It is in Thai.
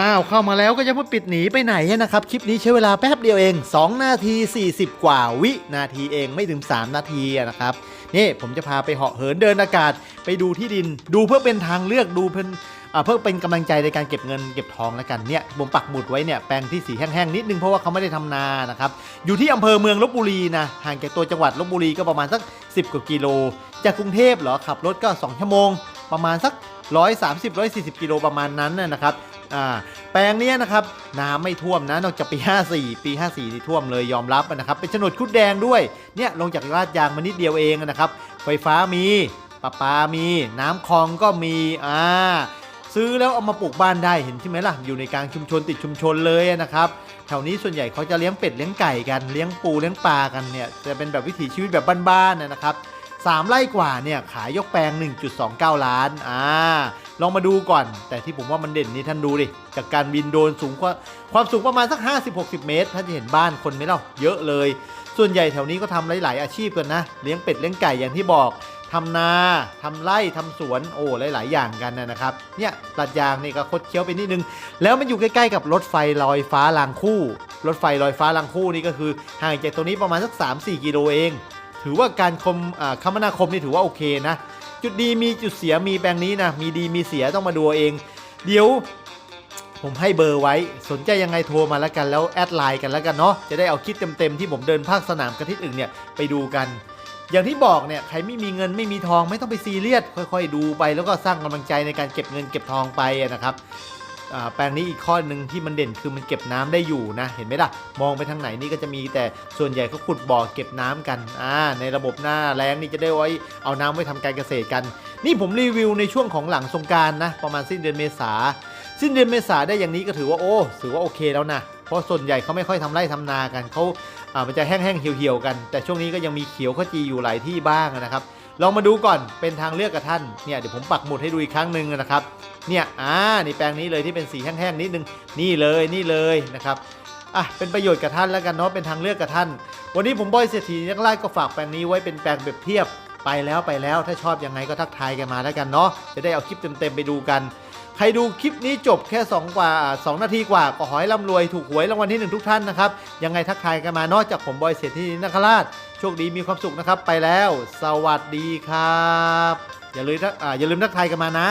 อ้าวเข้ามาแล้วก็จะไม่ปิดหนีไปไหนนะครับ คลิปนี้ใช้เวลาแป๊บเดียวเอง 2 นาที 40 กว่าวินาทีเองไม่ถึง 3 นาทีนะครับนี่ผมจะพาไปเหาะเหินเดินอากาศ ไปดูที่ดินดูเพื่อเป็นทางเลือกดูเพื่ออ่าเพื่อเป็นกำลังใจในการเก็บเงินเก็บทองแล้วกันเนี่ยผมปักหมุดไว้เนี่ยแปลงที่สีแห้งๆนิดนึงเพราะว่าเขาไม่ได้ทำนานะครับอยู่ที่อำเภอเมืองลบบุรีนะห่างจากตัวจังหวัดลบบุรีก็ประมาณสัก 10กว่ากิโล จากกรุงเทพเหรอขับรถก็2ชั่วโมง ประมาณสัก130 140 กิโลประมาณนั้นนะครับ อ่าแปลงนี้นะครับน้ำไม่ท่วมนะนอกจากปี 54 ปี 54 ที่ท่วมเลยยอมรับนะครับเป็นโฉนดคุดแดงด้วยเนี่ยลงจากลาดยางมานิดเดียวเองนะครับ ไฟฟ้ามีประปามีน้ำคลองก็มีอ่าซื้อแล้วเอามาปลูกบ้านได้เห็นใช่ไหมล่ะอยู่ในกลางชุมชนติดชุมชนเลยนะครับแถวนี้ส่วนใหญ่เขาจะเลี้ยงเป็ดเลี้ยงไก่กันเลี้ยงปูเลี้ยงปลากันเนี่ยจะเป็นแบบวิถีชีวิตแบบบ้านๆนะครับ 3 ไร่กว่าเนี่ยขายยกแปลง 1.29 ล้านอ่าลองมาดูก่อน แต่ที่ผมว่ามันเด่นนี่ท่านดูดิ จากการบินโดนสูงกว่าความสูงประมาณสัก 50-60 เมตร ท่านจะเห็นบ้านคนไหมเล่าเยอะเลย ส่วนใหญ่แถวนี้ก็ทำหลาย ๆ อาชีพกันนะ เลี้ยงเป็ดเลี้ยงไก่อย่างที่บอกทำนาทำไร่ทำสวนโอ้หลาย ๆ อย่างกันนะครับ เนี่ยตัดยางนี่ก็คดเคี้ยวไปนิดนึง แล้วมันอยู่ใกล้ ๆ กับรถไฟลอยฟ้ารางคู่ รถไฟลอยฟ้ารางคู่นี่ก็คือห่างจากตรงนี้ประมาณสัก 3-4 กิโลเอง ถือว่าการคมคมนาคมนี่ถือว่าโอเคนะ จุดดีมีจุดเสียมีแปลงนี้นะ มีดีมีเสียต้องมาดูเอง เดี๋ยวผมให้เบอร์ไว้ สนใจยังไงโทรมาแล้วกันแล้วแอดไลน์กันแล้วกันเนาะ จะได้เอาคลิปเต็มๆที่ผมเดินภาคสนามกระทิศอึ่งเนี่ยไปดูกัน อย่างที่บอกเนี่ยใครไม่มีเงินไม่มีทองไม่ต้องไปซีเรียสค่อย ๆ ดูไปแล้วก็สร้างกำลังใจในการเก็บเงินเก็บทองไปนะครับ แปลงนี้อีกข้อหนึ่งที่มันเด่นคือมันเก็บน้ำได้อยู่นะ เห็นไหมล่ะ มองไปทางไหนนี่ก็จะมีแต่ส่วนใหญ่เขาขุดบ่อเก็บน้ำกันอ่าในระบบหน้าแรงนี่จะได้ไว้เอาน้ำไว้ทำการเกษตรกัน นี่ผมรีวิวในช่วงของหลังสงการนะ ประมาณสิ้นเดือนเมษาสิ้นเดือนเมษาได้อย่างนี้ก็ถือว่าโอ้ถือว่าโอเคแล้วนะเพราะส่วนใหญ่เขาไม่ค่อยทำไร่ทำนากันเขาอ่ามันจะแห้งๆเหี่ยวๆกัน แต่ช่วงนี้ก็ยังมีเขียวขจีอยู่หลายที่บ้างนะครับลองมาดูก่อนเป็นทางเลือกกับท่านเนี่ยเดี๋ยวผมปักหมุดให้ดูอีกครั้งหนึ่งนะครับ เนี่ยอ่านี่แปลงนี้เลยที่เป็นสีแห้งๆนิดนึงนี่เลยนี่เลยนะครับอะเป็นประโยชน์กับท่านแล้วกันเนาะเป็นทางเลือกกับท่าน วันนี้ผมบอยเศรษฐีนักไล่ก็ฝากแปลงนี้ไว้เป็นแปลงเปรียบเทียบไปแล้วไปแล้วถ้าชอบยังไงก็ทักทายกันมาแล้วกันเนาะจะได้เอาคลิปเต็มๆไปดูกัน ใครดูคลิปนี้จบแค่ 2 กว่า 2 นาทีกว่าก็ขอให้ร่ำรวยถูกหวยรางวัลที่หนึ่งทุกท่านนะครับยังไงทักทายกันมานอกจากผมบอยเศรษฐีนักราชโชคดีมีความสุขนะครับไปแล้ว สวัสดีครับ อย่าลืมทักอ่าอย่าลืมทักทายกันมานะ